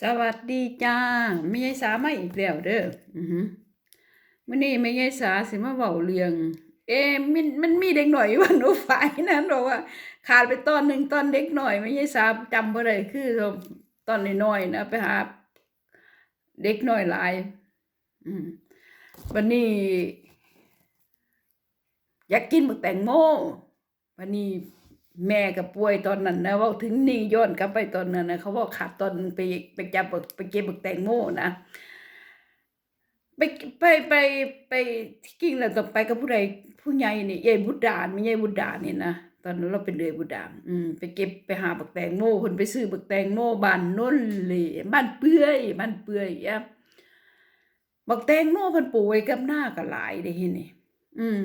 สวัสดีจ้าไม่ใช่สามาอีกแล้วเด้ออือหือมื้อนี้ไม่ใช่สาสิมาเว้าเรื่อง เอ๊มันมันมีเด็กหน่อยว่าหนูฝ่ายนั้นบอกว่าขาดไปตอนหนึ่งตอนเด็กหน่อยไม่ใช่สาจำบ่ได้คือตอนน้อยๆนะไปหาเด็กหน้อยหลายอืมวันนี้ อยากกินหมึกแตงโมวันนี้ แม่ก็ป่วยตอนนั้นนะเว่าถึงนี่ย้อนกลับไปตอนนั้นนะเขาบอกขาดตอนไปไปจับไปเก็บหมึกแตงโมนะไปไปไปไปที่จริงแล้วต้องไปกับผู้ใดผู้ใหญ่นี่ยายบุตรดานไม่ใช่บุตรดานนี่นะตอนนั้นเราเป็นเดือยบุตรดานอืมไปเก็บไปหาบักแตงโมคนไปซื้อบักแตงโมบ้านโน้นเลยบ้านเปื่อยบ้านเปื่อยอะบักแตงโมเพิ่นปลูกไว้กับหน้าก็หลายเด้เห็นนี่อืม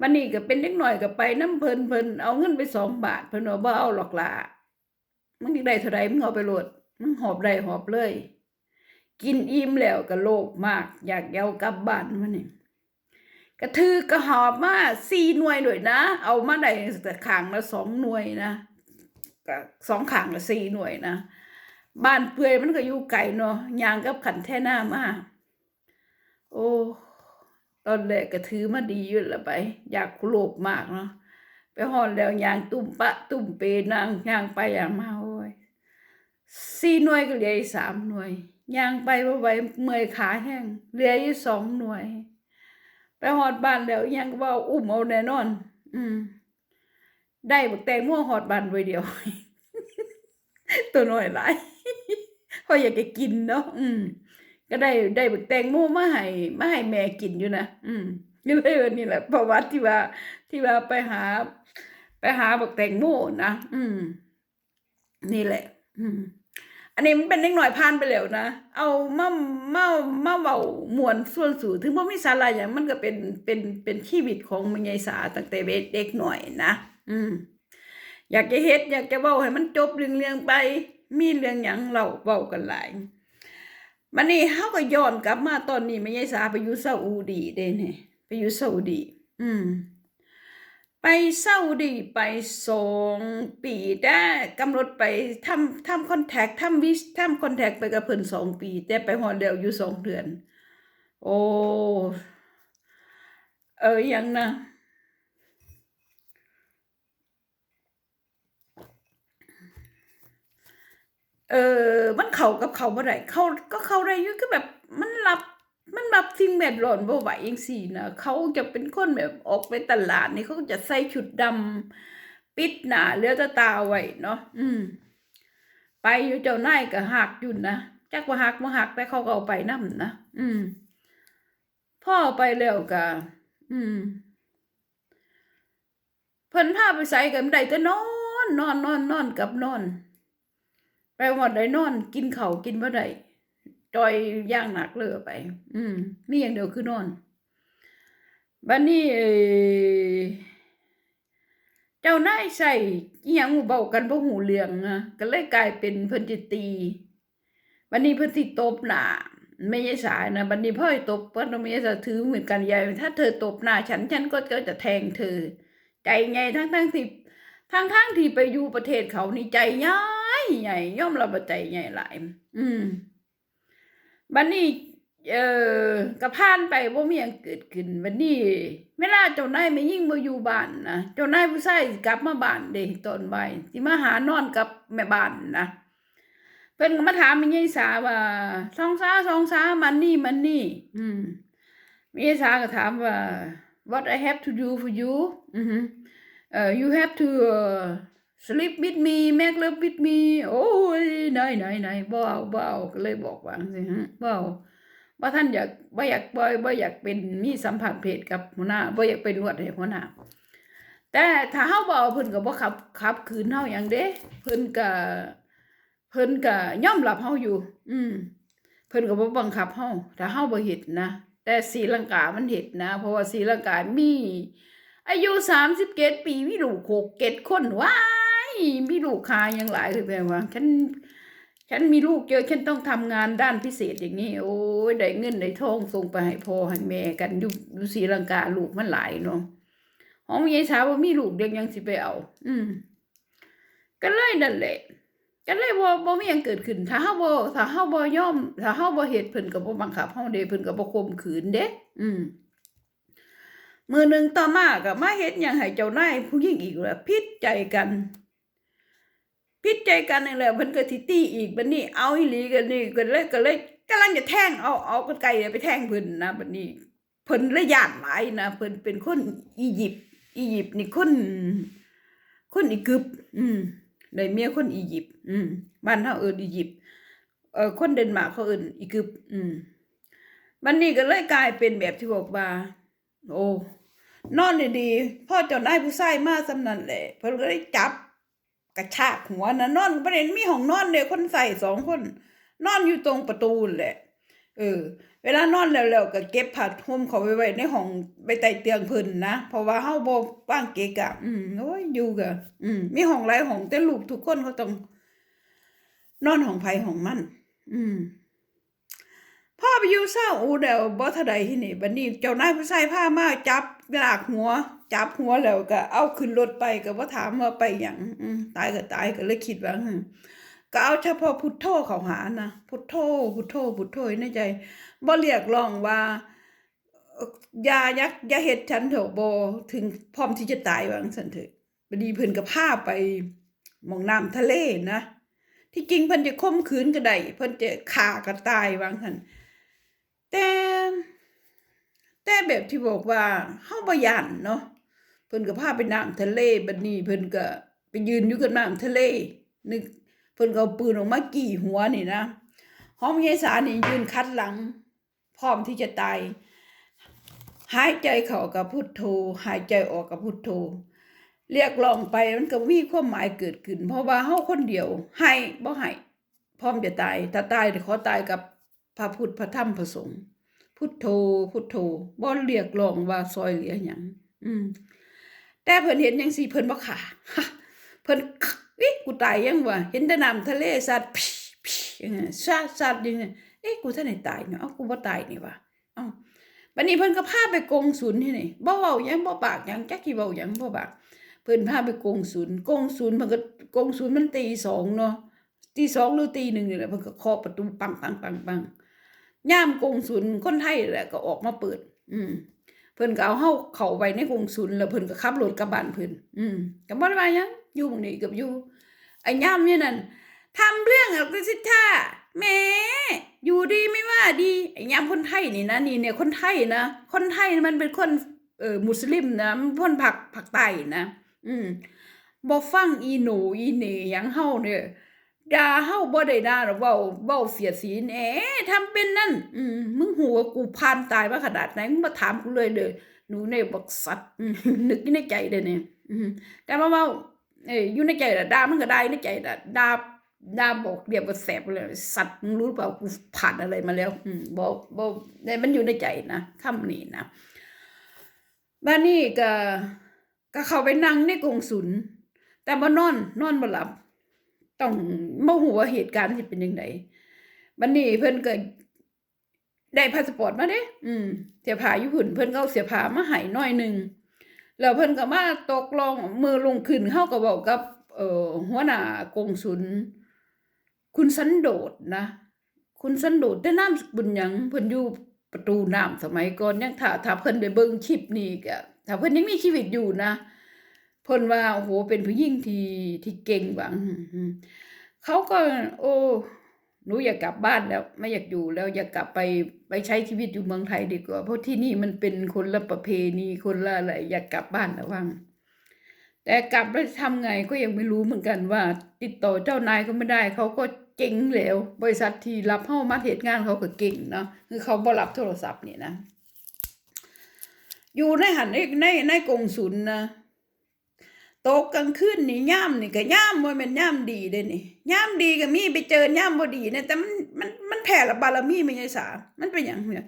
วันนี้ก็เป็นเล็กหน่อยก็ไปน้ำเพลินเพลินเอาเงินไปสองบาทเพิ่นว่าบ่เอาหรอกล่ะมึงได้เท่าใดมึงเอาไปโหลดมึงหอบได้หอบเลย กินอิ่มแล้วก็โลภมาก อยากเอากลับบ้านมันนี่กระทือกระหอบมาสี่หน่วยหน่วยนะ เอามาได้แต่ขางละสองหน่วยนะกสองขางละสี่หน่วยนะบ้านเปื่อยมันก็อยู่ไกลเนาะยางกับขันแท่หน้ามาโอ้ ตอนแรกก็ถือมาดีอยู่ละไป อยากโลภมากเนาะไปหอนแล้วยางตุ่มปะ ตุ่มเปนางยางไปอย่างมาโอ้ยสี่หน่วยก็เหลืออีกสามหน่วยยางไปว่าไหวเมื่อยขาแห้งเหลืออยู่สองหน่วย ไปหอดบ้านแล้วยังก็ว่าอุ้มเอาแน่นอน อืม ได้บกแตงม่วหอดบ้านไว้เดียว ตัวหน้อยหลายเพราะอยากจะกินเนาะอืม ก็ได้ได้บักแตงโมมาให้มาให้แม่กินอยู่นะอืมนี่เลยวันนี้แหละประวัติที่ว่า ที่ว่าไปหา ไปหาบักแตงโมนะอืม นี่แหละ อืม อันนี้มันเป็นเล็กหน่อยผ่านไปแล้วนะเอามามามาเว้ามวนส่วนสูงถึงบ่มีสาระอย่างมันก็เป็นเป็นเป็นชีวิตของแม่ยายสาตั้งแต่เด็กหน่อยนะอืม อยากจะเฮ็ด อยากจะเว้าให้มันจบเรื่องๆไป มีเรื่องหยังเราเว้ากันหลาย มันนี่เขาก็ย้อนกลับมาตอนนี้ไม่ใช่สาไปอยู่ซาอุดีเด้เนี่ยไปอยู่ซาอุดี อืม ไปซาอุดีไปสองปีได้กำหนดไปทำทำคอนแทคทำวิสทำคอนแทคไปกับเพิ่นสองปี แต่ไปหอดเดียวอยู่สองเดือน โอ้ เออยังนะ เออมันเข้ากับเขาบ่ได้เขาก็เข้าได้อยู่คือแบบมันรับมันรับสิ่งแวดล้อมบ่ไหวจังซี่นะเขาจะเป็นคนแบบออกไปตลาดนี่เขาก็จะใส่ชุดดำปิดหน้าเลือต่ตาไว้เนาะอืม ไปอยู่เจ้านายก็หักอยู่นะจักว่าหักบ่หักแต่เขาก็เอาไปนำนะอืมพ่อไปแล้วก็อืมเพิ่นพาไปใส่กันได้แต่นอน นอนนอนนอนกับนอน ไปหมดได้นอน กินเขากินบ่ได้จอยย่างหนักเลยไป อืมมีอย่างเดียวคือนอนบัดนี้เจ้านายใส่อียังเว้ากันบ่หูเรื่องอะก็เลยกลายเป็นเพิ่นสิตีบัดนี้เพิ่นสิตบหน้าไม่ใช่สายนะบัดนี้พ่อให้ตบเพิ่นไม่ใช่สาถือเหมือนกันยายถ้าเธอตบหน้าฉันฉันก็จะแทงเธอ ใจไงทั้งทั้งที่ทั้งทั้งที่ไปอยู่ประเทศเขานี่ใจใหญ่ ใหญ่ย่อมรับว่าใจใหญ่หลายอืมบัดนี้ เอ่อกระพานไปบ่ามีหยังเกิดขึ้นบัดนี้เวลาเจ้านายไม่ยิ่งบ่อยู่บ้านนะเจ้านายผู้ชายกลับมาบ้านเด้ตอนบ่ายสิมาหานอนกับแม่บ้านนะเพิ่นมาถามม่ยายสาว่าสองสาสองสามันนี่มันนี่ อืมม่ยายสาก็ถามว่า what I have to do for you อือฮึเอ่อ you have to uh, sleep with me make love with me โอ้ยนายนายนบ่เอาบ่เอาก็เลยบอกว่าสิฮะบ่เอาว่าท่านอยากบ่อยากบ่บ่อยากเป็นมีสัมผัสเพศกับหัวหน้าบ่อยากเป็นนวดให้หัวหน้าแต่ถ้าเฮาบ่เอาเพิ่นก็บ่ขับขับขืนเฮาหยังเด้เพิ่นก็เพิ่นก็ยอมรับเฮาอยู่ อืมเพิ่นก็บ่บังคับเฮาถ้าเฮาบ่เฮ็ดนะ แต่ศรีลังกามันเฮ็ดนะ เพราะว่าศรีลังกามี อายุ37ปีมีลูกหกเจ็ดคนว้า มีลูกคายังหลายเลยแปลว่าฉันฉันมีลูกเยอะฉันต้องทำงานด้านพิเศษอย่างนี้ โอ้ยได้เงินได้ทองส่งไปให้พ่อให้แม่กันอยู่อยู่ศรีลังกาลูกมันหลายเนาะของยายสาวว่ามีลูกเด็กยังสิไปเอา อืมก็เลยนั่นแหละก็เลยบ่บ่มีหยังเกิดขึ้น ถ้าเฮาบ่ถ้าเฮาบ่ยอม ถ้าเฮาบ่เฮ็ดเพิ่นก็บ่บังคับเฮาเด้เพิ่นก็บ่ข่มขืนเด้อืมมือหนึ่งต่อมาก็มาเฮ็ดหยังให้เจ้านายผู้หญิงอีกแล้วผิดใจกัน ผิดใจกันนั่แหละเพิ่นก็สิตีอีกบัดนี้เอาอีหลีกันนี่ก็เลยก็เลยกำลังจะแทงเอาเอากรรไกรไปแทงเพิ่นนะบัดนี้เพิ่นเลยย้านหลายนะเพิ่นเป็นคนอียิปต์อียิปต์นี่คนคนอียิปต์อืมได้เมียคนอียิปต์อืมบ้านเฮาเอิ้นอียิปต์เอ่อคนเดนมาร์กเขาเอิ้นอียิปต์อืมบัดนี้ก็เลยกลายเป็นแบบที่บอกว่าโอ้นอนดีๆพ่อเจ้านายผู้ชายมาซำนั้นแหละเพิ่นก็เลยจับ ระชากหัวนะนอนประเด็นมีห้องนอนเด้คนใส่สองคน นอนอยู่ตรงประตูแหละเออ เวลานอนแล้วๆก็เก็บผ้าห่มเขาไว้ไว้ในห้องไปใต้เตียงพิ่นนะเพราะว่าเฮาบ่ว่างเกะกะ อืมโอ้ยอยู่กะอืมมีห้องหลายห้องแต่ลูกทุกคนเขาต้องนอนห้องไผห้องมัน อืมพ่อไปอยู่เศร้าอูเดวบ่เท่าใดที่นี่บัดนี้เจ้านายผู้ชายพามาจับ ลากหัว จับหัวแล้วก็เอาขึ้นรถไปก็บ่าถามว่าไปหยังตายก็ตายก็เลยคิดว่าอืมก็เอาเฉพาะพุทโธเขาหานะพุทโธพุทโธพุทโธในใจบ่เรียกร้องว่าอย่ายักอย่าเฮ็ดฉันเถอะบ่ถึงพร้อมที่จะตายวางซั่นเถอะบัดนี้เพิ่นก็พาไปมองน้ำทะเลนะ ที่จริงเพิ่นจะข่มขืนก็ได้เพิ่นจะฆ่าก็ตายว่าซั่นแต่ แต่แบบที่บอกว่าเฮาบ่ย่านเนาะเพิ่นก็พาไปน้ำทะเลบัดนี้เพิ่นก็ไปยืนอยู่กับน้ำทะเลนึกเพิ่นก็เอาปืนออกมากี่หัวนี่นะหอมยายสานี่ยืนคัดหลัง พร้อมที่จะตายหายใจเข้ากับพุทโธหายใจออกกับพุทโธเรียกร้องไปมันก็มีความหมายเกิดขึ้น เพราะว่าเฮาคนเดียวให้บ่ให้พร้อมจะตายถ้าตายขอตายกับพระพุทธพระธรรมพระสงฆ์ พุทโธพุทโธบ่เรียกร้องว่าซอยเหลือหยังอืม แต่เพิ่นเห็นจังซี่เพิ่นบ่ขาเพิ่นอิกูตายยังวะเห็นแต่น้ำทะเลสัตว์พิพิอย่างนี้สัตว์สัตว์อย่างเงี้เอ๊ะกูท่านได้ตายเนาะเอ้ากูบ่ตายนี่วะเอ้าบัดนี้เพิ่นก็พาไปกงสุลที่นี่บ่เว้าหยังบ่ปากหยังจักสิเว้าหยังบ่ปากเพิ่นพาไปกงศูนย์กงศูนย์มันก็กงศูนย์มันตีสองเนาะตีสองหรือตีหนึ่งนี่แหละเพิ่นก็เคาะประตูปังปังปังปัง ย่ามกงศูนย์คนไทยแหละก็ออกมาเปิด อืม เพิ่นก็เอาเฮาเข้าไปในกงศูนย์แล้วเพิ่นก็ขับรถกลับบ้านเพิ่นอืมก็บ่ได้ว่าหยังอยู่หม้องนี้กับอยู่ไอ้ย่ามนี่นั่นทำเรื่องเอาก็สิท่าแหมอยู่ดีไม่ว่าดีไอ้ย่ามคนไทยนี่นะนี่เนี่ยคนไทยนะคนไทยมันเป็นคนเออมุสลิมนะมันพ้นผักผักใต้นะ อืมบ่ฟังอีหนูอีเหนยังเฮาเนี่ย ด่าเฮาบ่ได้ด่าหรอกเว้าเว้าเสียดสีแหนทำเป็นนั่น อืมมึงหัวากูพานตายมาขนาดไหนมึงมาถามกูเลยเด้อหนูเนี่ยบอกสัตว์นึกในใจเด้อเนี่ยอืมแต่ว่าเว้าเอ้ยอยู่ในใจด่ามันก็ได้ในใจน่ะด่าด่าบอกเรียกว่าแสบเลยสัตว์มึงรู้เปล่ากูผ่านอะไรมาแล้วอืมบ่บ่เนี่ยมันอยู่ในใจนะคำนี้นะบ้านนี้ก็ก็เข้าไปนั่งในกรงสุลแต่บ่นอน นอนบ่หลับ ต้องบ่ฮู้ว่าเหตุการณ์สิเป็นจังไดบัดนี้เพิ่นเก็ได้พาสปอร์ตมาเด้ อืม เสียผาอยู่พุ่นเพิ่นก็เสียผามาห้หน่อยหนึ่งแล้วเพิ่นก็มาตกลงมือลงขึ้นเฮาก็เว้ากับ เอ่อหัวหน้ากงสุลคุณสันโดษนะ คุณสันโดษแต่นามสกุลหยังเพิ่นอยู่ประตูน้ำสมัยก่อนยังถ้าถ้าเพิ่นได้เบิ่งคลิปนี้ก็ถ้าเพิ่นยังมีชีวิตอยู่นะ พิ่นว่าโอ้โหเป็นผู้หญิงที่ที่เก่งบังเขาก็ โอ้หนูอยากกลับบ้านแล้ว ไม่อยากอยู่แล้วอยากกลับไปไปใช้ชีวิตอยู่เมืองไทยดีกว่า เพราะที่นี่มันเป็นคนละประเพณีคนละอะไรอยากกลับบ้านแล้วว่างแต่กลับแล้วทำไงก็ยังไม่รู้เหมือนกันว่า ติดต่อเจ้านายก็ไม่ได้ เขาก็เจ๊งแล้วบริษัทที่รับเข้ามาเหตุงานเขาก็เก่งเนาะคือเขาบรับโทรศัพท์นี่นะ อยู่ในหันในในในกงสุลนะ ตกกลางคืนนี่ย่ามนี่ก็ย่ามว่ามันย่ามดีเด้นี่ย่ามดีก็มีไปเจอย่ามบ่ดีเนี่ยแต่มันมันมันแผ่ละบารมีไม่ใช่สา มันเป็นอย่างเนี่ย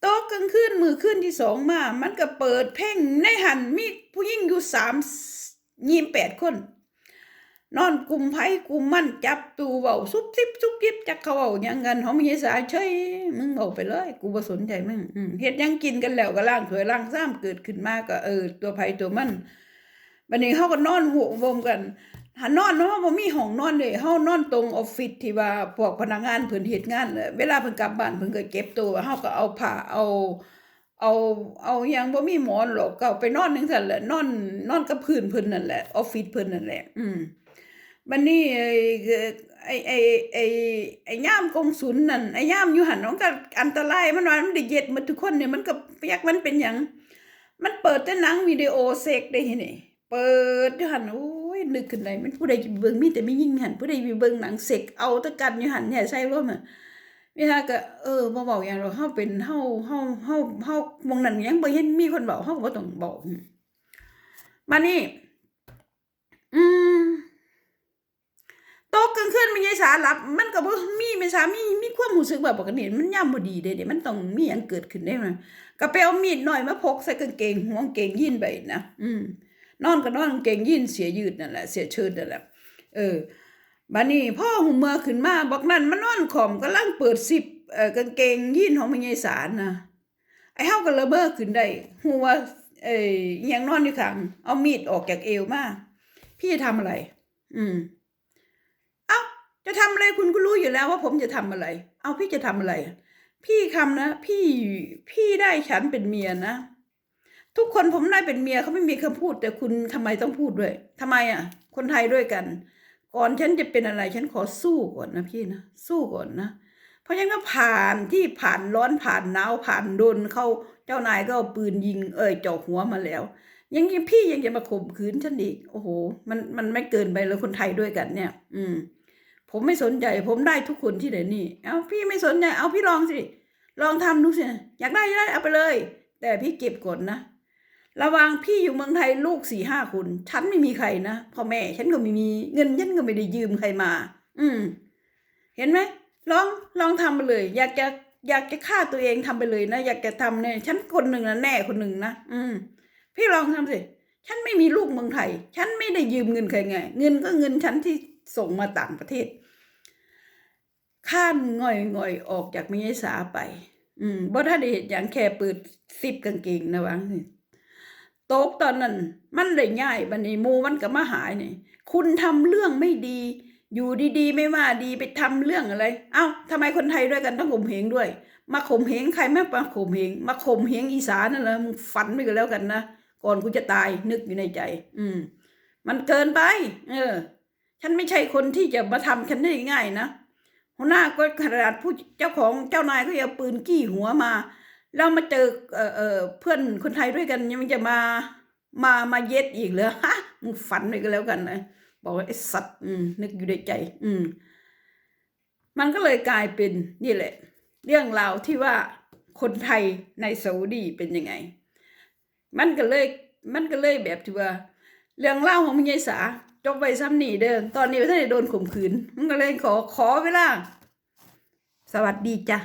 โต๊ะกลางคืนมือคืนที่สองมา มันก็เปิดเพ่งในหันมีผู้หญิงอยู่สามยี่แปดคน นอนกลุ่มไผกลุ่มมันจับตูเบาซุบซิบซุบซิบจักเขาเอาหยังกันเขาไม่ใช่สาเฉยมึงเอาไปเลยกูบ่สนใจมึงเฮ็ดยังกินกันแล้วก็ล่างถวยล่างซ้ำเกิดขึ้นมาก็เออตัวไผตัวมัน บัดนี้เขาก็นอนหัววมกันหานอนเนาะบ่มีห้องนอนเลยเฮานอนตรงออฟฟิศที่ว่าพวกพนักงานเพิ่นเฮ็ดงานเวลาเพิ่นกลับบ้านเพิ่นก็เก็บตัวเฮาก็เอาผ้าเอา เอาเอาหยังบ่มีหมอนหรอกก็เอาไปนอนจังซั่นแหละนอนนอนกับพื้นเพิ่นนั่นแหละออฟฟิศเพิ่นนั่นแหละ อืมบัดนี้ไอ้ไอ้ไอ้ไอ้ไอ้ยามกงสุลนั่นไอ้ยามอยู่หั่นมันก็อันตรายมันว่ามันได้เย็ดหมดทุกคนเนี่ยมันก็อยกมันเป็นหยังมันเปิดแต่หนังวิดีโอเสกได้เห็นนี่ เปิดอยู่หันโอ้ยนึกขึ้นได้มันผู้ใดจะเบิ่งมีแต่ไม่ยิ่งหันผู้ใดไปเบิ่งหนังเสกเอาตะกันอยู่หันเนี่ยใช่ร่มอะเวลาก็เออบ่เว้าหยังหรอกเฮาเป็นเฮาเฮาเฮาเฮามองนั้นยังบ่เห็นมีคนเว้าเฮาก็บ่ต้องเว้ามานี่ อืมตกกลางคืนมียายสาหลับ มันก็บ่มีแม่สามีมีความรู้สึกว่าปกติมันยามบ่ดีเด้เด้มันต้องมีหยังเกิดขึ้นได้มันก็ไปเอามีดหน่อยมาพกใส่กางเกงหัวกางเกงยีนไปนะอืม นอนก็นอนเกงยีนเสียยืดนั่นแหละเสียเชิดนั่นแหละเออบัดนี้พ่อหูเมื่อขึ้นมาบอกนั่นมันนอนขอมกำลังเปิดซิปเออกางเกงยีนของแม่ยายสารนะไอ้เฮาก็ระเบ้อขึ้นได้ฮู้ว่าเอ้ยอิหยังนอนอยู่ข้างเอามีดออกจากเอวมาพี่จะทำอะไร อืม เอ้าจะทำอะไรคุณก็รู้อยู่แล้วว่าผมจะทำอะไร เอาพี่จะทำอะไร พี่คำนะ พี่พี่ได้ฉันเป็นเมียนะ ทุกคนผมได้เป็นเมียเขาไม่มีคำพูด แต่คุณทำไมต้องพูดด้วยทำไมอะ คนไทยด้วยกัน ก่อนฉันจะเป็นอะไร ฉันขอสู้ก่อนนะพี่นะสู้ก่อนนะเพราะฉันก็ผ่านที่ผ่านร้อนผ่านหนาวผ่านโดนเขาเจ้านายก็เอาปืนยิง เอ่ยจ่อหัวมาแล้วยังยังพี่ยังจะมาข่มขืนฉันอีกโอ้โห มันมันไม่เกินไปเลยคนไทยด้วยกันเนี่ย อืม ผมไม่สนใจผมได้ทุกคนที่ไหนนี่เอาพี่ไม่สนใจเอาพี่ลองสิลองทำดูสิอยากได้ได้เอาไปเลย แต่พี่เก็บกดนะ ระวังพี่อยู่เมืองไทยลูกสี่ห้าคน ฉันไม่มีใครนะพ่อแม่ ฉันก็ไม่มีเงินฉันก็ไม่ได้ยืมใครมา อืม เห็นไหมลองลองทำไปเลย อยากจะอยากจะฆ่าตัวเองทำไปเลยนะอยากจะทำเนี่ยฉันคนหนึ่งนะแน่คนหนึ่งนะอืม พี่ลองทำสิฉันไม่มีลูกเมืองไทย ฉันไม่ได้ยืมเงินใครไง เงินก็เงินฉันที่ส่งมาต่างประเทศข้านง่อยง่อยออกจากมิยสาไป อืมบ่ถ้าได้เห็นอย่างแค่เปิดซิปกางเกงนะวังสิ ตกตอนนั้น มันเลยง่ายบันนี้มูมันก็มาหายนี่คุณทำเรื่องไม่ดี อยู่ดีๆ ไม่ว่าดีไปทำเรื่องอะไร เอ้าทำไมคนไทยด้วยกันต้องข่มเหงด้วย มาข่มเหงใครไม่มาข่มเหงมาข่มเหงอีสานนั่นแหละมึงฝันไปกันแล้วกันนะก่อนกูจะตายนึกอยู่ในใจ อืม มันเกินไป เออ ฉันไม่ใช่คนที่จะมาทำฉันได้ง่ายนะหัวหน้าก็ขนาดผู้เจ้าของเจ้านายก็เอาปืนกี้หัวมา แล้วมาเจอเออเออเพื่อนคนไทยด้วยกันยังจะมามามาเย็ดอีกเหรอฮะมึงฝันไปก็แล้วกันนะบอกว่าไอ้สัตว์นึกอยู่ในใจ อืม มันก็เลยกลายเป็นนี่แหละ เรื่องราวที่ว่าคนไทยในซาอุดีเป็นยังไง มันก็เลยมันก็เลยแบบที่ว่า เรื่องเล่าของมิยายสาจบไปซ้ำหนีเด้อตอนนี้ท่านได้โดนข่มขืน มันก็เลยขอขอเวลา สวัสดีจ้ะ